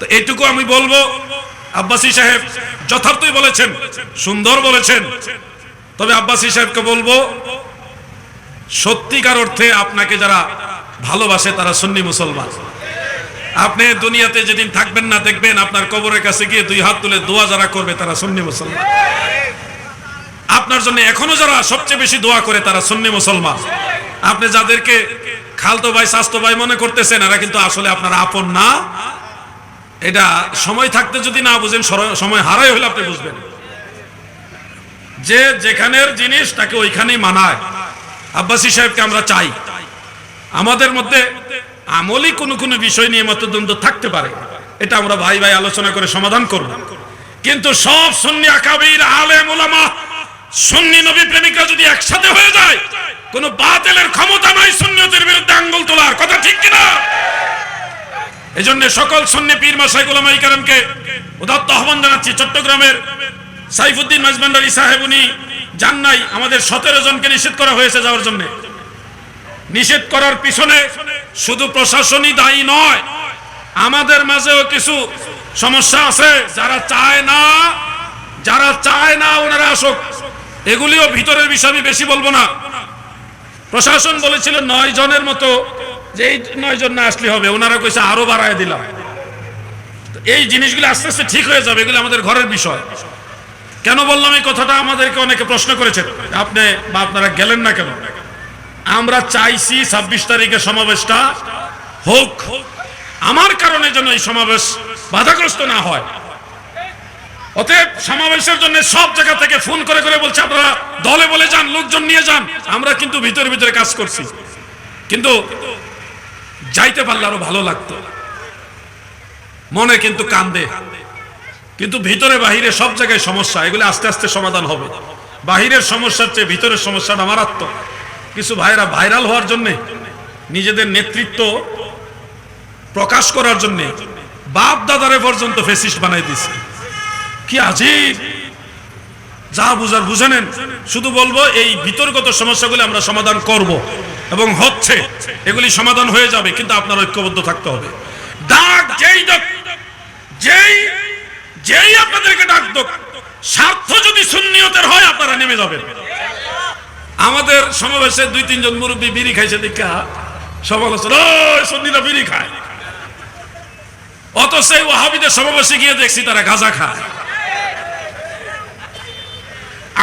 তো এইটুকু আমি বলব, আব্বাসী সাহেব যথার্থই বলেছেন, সুন্দর বলেছেন। তবে আব্বাসী সাহেবকে বলব, সত্যিকার অর্থে আপনাকে যারা ভালোবাসে তারা সুন্নি মুসলমান। আপনি দুনিয়াতে যেদিন থাকবেন না দেখবেন আপনার কবরের কাছে গিয়ে দুই হাত তুলে দোয়া যারা করবে তারা সুন্নি মুসলমান। আপনার জন্য এখনও যারা সবচেয়ে বেশি দোয়া করে তারা সুন্নি মুসলমান। আপনি যাদেরকে খালতো ভাই, স্বাস্থ্য ভাই মনে করতেছেন, এরা কিন্তু আসলে আপনার আপন না। এটা সময় থাকতে যদি না বুঝেন সময় হারাই হলে আপনি বুঝবেন। যে যেখানের জিনিস তাকে ওইখানেই মানায়। আব্বাসী সাহেবকে আমরা চাই। আমাদের মধ্যে আমলি কোনো কোনো বিষয় নিয়ে মতদ্বন্দ্ব থাকতে পারে। এটা আমরা ভাই ভাই আলোচনা করে সমাধান করব। কিন্তু সব সুন্নি আকাবির, আলেম ওলামা সুন্নি নবী প্রেমিকা যদি একসাথে হয়ে যায়, কোন বাতিলের ক্ষমতা নাই সুন্নিয়তের বিরুদ্ধে আঙ্গুল তোলার। কথা ঠিক কিনা? এজন্য সকল সুন্নি পীর মাসাই গোলামাই কারামকে উদাত্ত আহ্বান জানাচ্ছি চট্টগ্রামের সাইফুদ্দিন মাজবান্ডারি সাহেব, উনি যান নাই আমাদের সতেরো জনকে নিষেধ করা হয়েছে যাওয়ার জন্য। নিষেধ করার পিছনে শুধু প্রশাসনই দায়ী নয়, আমাদের মাঝেও কিছু সমস্যা আছে, যারা চায় না, যারা চায় না ওনারা আসুক। এগুলিও ভিতরের বিষয়, আমি বেশি বলব না। প্রশাসন বলেছিল নয় জনের মতো যে এই নয় জন না আসলে হবে, ওনারা কইছে আরও বাড়ায় দিলাম। এই জিনিসগুলো আস্তে আস্তে ঠিক হয়ে যাবে, এগুলো আমাদের ঘরের বিষয়। কেন বললাম এই কথাটা? আমাদেরকে অনেকে প্রশ্ন করেছেন। আপনি বা আপনারা গেলেন না কেন? আমরা চাইছি ছাব্বিশ তারিখে সমাবেশটা হোক। আমার কারণে যেন এই সমাবেশ বাধাগ্রস্ত না হয়। অতএব সমাবেশের জন্য সব জায়গা থেকে ফোন করে করে বলছে, আপনারা দলে বলে যান, লোকজন নিয়ে যান। আমরা কিন্তু ভিতরে ভিতরে কাজ করছি। কিন্তু যাইতে পারলে আরও ভালো লাগতো। মনে কিন্তু কান্দে। কিন্তু ভিতরে বাহিরে সব জায়গায় সমস্যা, এগুলো আস্তে আস্তে সমাধান হবে। বাহিরের সমস্যার চেয়ে ভিতরের সমস্যাটা মারাত্মক। কিছু ভাইরা ভাইরাল হওয়ার জন্য, নিজেদের নেতৃত্ব প্রকাশ করার জন্য বাপ দাদারে পর্যন্ত ফেসিস্ট বানাই দিছে। কি আজিব! যা বুঝার বুঝে নেন। শুধু বলব, এই বিতর্কত সমস্যাগুলি আমরা সমাধান করব। এবং হচ্ছে, এগুলি সমাধান হয়ে যাবে, কিন্তু আপনার ঐক্যবদ্ধ থাকতে হবে। ডাক যেই যেই যেই আপনাদেরকে ডাক দোক, স্বার্থ যদি শূন্যতের হয়, আপনারা নেমে যাবেন। আমাদের সমাবেশে দুই, তিনজন মুরব্বী বিড়ি খাইছে দেখা সমালোচনা বিড়ি খায়। অত সেই ওয়াহাবিদের সমাবেশে গিয়ে দেখছি তারা গাঁজা খায়।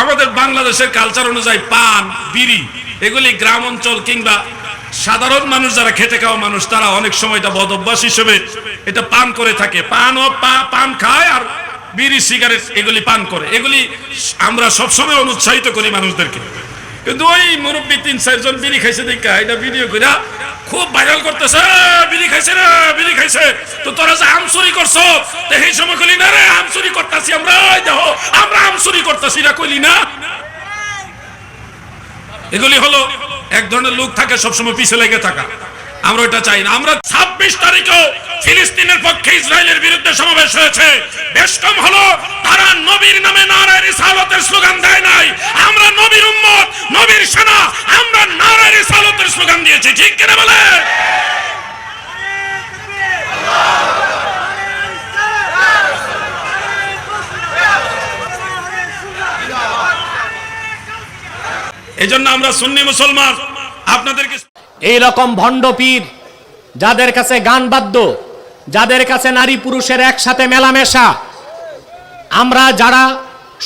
আমাদের বাংলাদেশের কালচার অনুযায়ী পান, বিড়ি এগুলি গ্রাম অঞ্চল কিংবা সাধারণ মানুষ যারা খেটে খাওয়া মানুষ, তারা অনেক সময় এটা বদ অভ্যাস হিসেবে এটা পান করে থাকে। পান ও পান খায় আর বিড়ি, সিগারেট এগুলি পান করে। এগুলি আমরা সবসময় অনুৎসাহিত করি মানুষদেরকে। কিন্তু ওই মুরব্বী তিন চারজন বিড়ি খাইছে দেখা, এটা ভিডিও কইরা খুব ভাইরাল করতেছে বিড়ি খাইছে রে, বিড়ি খাইছে। তো তোরা যে আম চুরি করছ, তো সেই সময় কইলি, না রে, আম চুরি করতাছি আমরা দেখো, আমরা আম চুরি করতাছি। না কইলি, না এগুলি হলো এক ধরনের লোক থাকে, সবসময় পিছে লেগে থাকা। আমরা এটা চাই না। আমরা ছাব্বিশ তারিখেও ফিলিস্তিনের পক্ষে ইসরায়েলের বিরুদ্ধে সমাবেশ হয়েছে। বেশ কম হলো, তারা নবীর নামে নারায় সালতের স্লোগান দেয় নাই। আমরা নবীর উম্মত, নবীর সেনা, আমরা নারায় রিসালতের স্লোগান দিয়েছি। ঠিক কিনা বলে এই জন্য আমরা সুন্নি মুসলমান, আপনাদেরকে এই রকম ভণ্ড পীর যাদের কাছে গান বাদ্য, যাদের কাছে নারী পুরুষের একসাথে মেলামেশা, আমরা যারা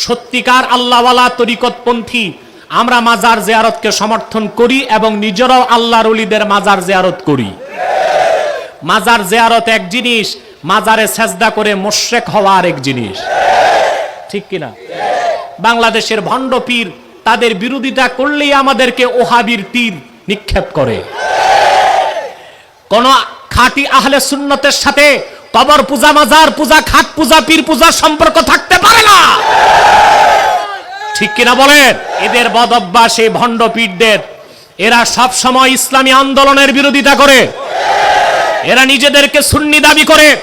সত্যিকার আল্লাহওয়ালা তরিকতপন্থী, আমরা মাজার জিয়ারতকে সমর্থন করি এবং নিজেরাও আল্লাহর অলিদের মাজার জিয়ারত করি। মাজার জিয়ারত এক জিনিস, মাজারে সেজদা করে মোশেক হওয়া আরেক জিনিস। ঠিক কিনা? বাংলাদেশের ভণ্ড পীর তাদের বিরোধিতা করলেই আমাদেরকে ওহাবির তীর নিক্ষেপ করে। কোন খাঁটি আহলে সুন্নতের সাথে কবর পূজা, মাজার পূজা, খাট পূজা, পীর পূজার সম্পর্ক থাকতে পারে না। ঠিক কিনা বলেন? এদের বদ এই ভণ্ড পীরদের। এরা সব সময় ইসলামী আন্দোলনের বিরোধিতা করে। এরা নিজেদেরকে সুন্নি দাবি করে।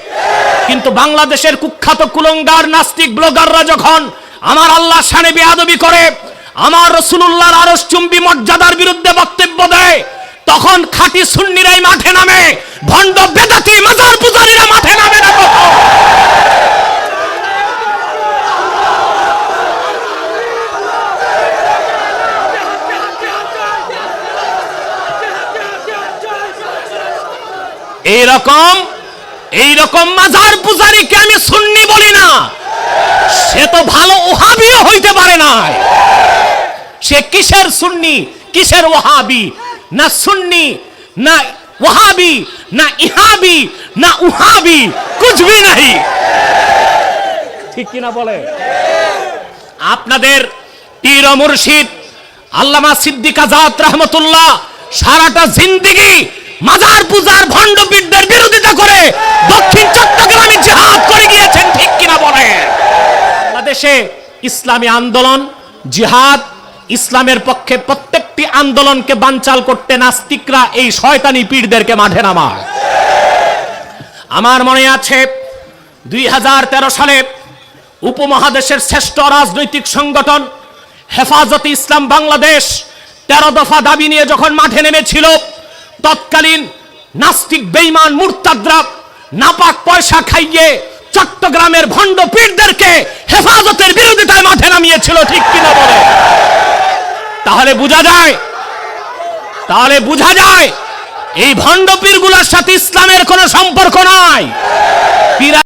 কিন্তু বাংলাদেশের কুখ্যাত কুলঙ্গার, নাস্তিক, ব্লগাররা যখন আমার আল্লাহ শানে বেয়াদবি করে আমার রসুল্লাহর আরস চুম্বি মর্যাদার বিরুদ্ধে বক্তব্য দেয়, তখন খাঁটি সুন্নিরাই মাঠে নামে, ভণ্ড বেদাতি মাজার পূজারীরা মাঠে নামে না এইরকম এইরকম মাজার পূজারীকে আমি সুন্নি বলি না। সে তো ভালো ওহাবিও হইতে পারে না সে কিসের সুন্নি, কিসের ওহাবি? না সুন্নি, না ওহাবি, না ইহাবি, না উহাবি, কুছ ভি নাহি। ঠিক কিনা বলে? আপনাদের পীর মুর্শিদ, আল্লামা সিদ্দিক আজাদ রহমতুল্লাহ, সারাটা জিন্দিগি মাজার পূজার ভণ্ডপীঠদের বিরোধিতা করে দক্ষিণ চট্টগ্রামে জিহাদ করে গিয়েছেন, ঠিক কিনা বলে? বাংলাদেশে ইসলামী আন্দোলন, জিহাদ ইসলামের পক্ষে প্রত্যেকটি আন্দোলনকে বানচাল করতে নাস্তিকরা এই শয়তানি পীরদেরকে মাঠে নামায়। আমার মনে আছে দুই সালে উপমহাদেশের শ্রেষ্ঠ রাজনৈতিক সংগঠন হেফাজতে ইসলাম বাংলাদেশ তেরো দফা দাবি নিয়ে যখন মাঠে নেমেছিল, তৎকালীন নাস্তিক বেইমান মুরতাদরা নাপাক পয়সা খাইয়ে চট্টগ্রামের ভণ্ড পীরদেরকে হেফাজতের বিরোধিতায় মাঠে নামিয়েছিল, ঠিক কিনা বলে তাহলে বোঝা যায়। তাহলে বোঝা যায়, এই ভণ্ড পীরগুলোর সাথে ইসলামের কোনো সম্পর্ক নাই। পীরা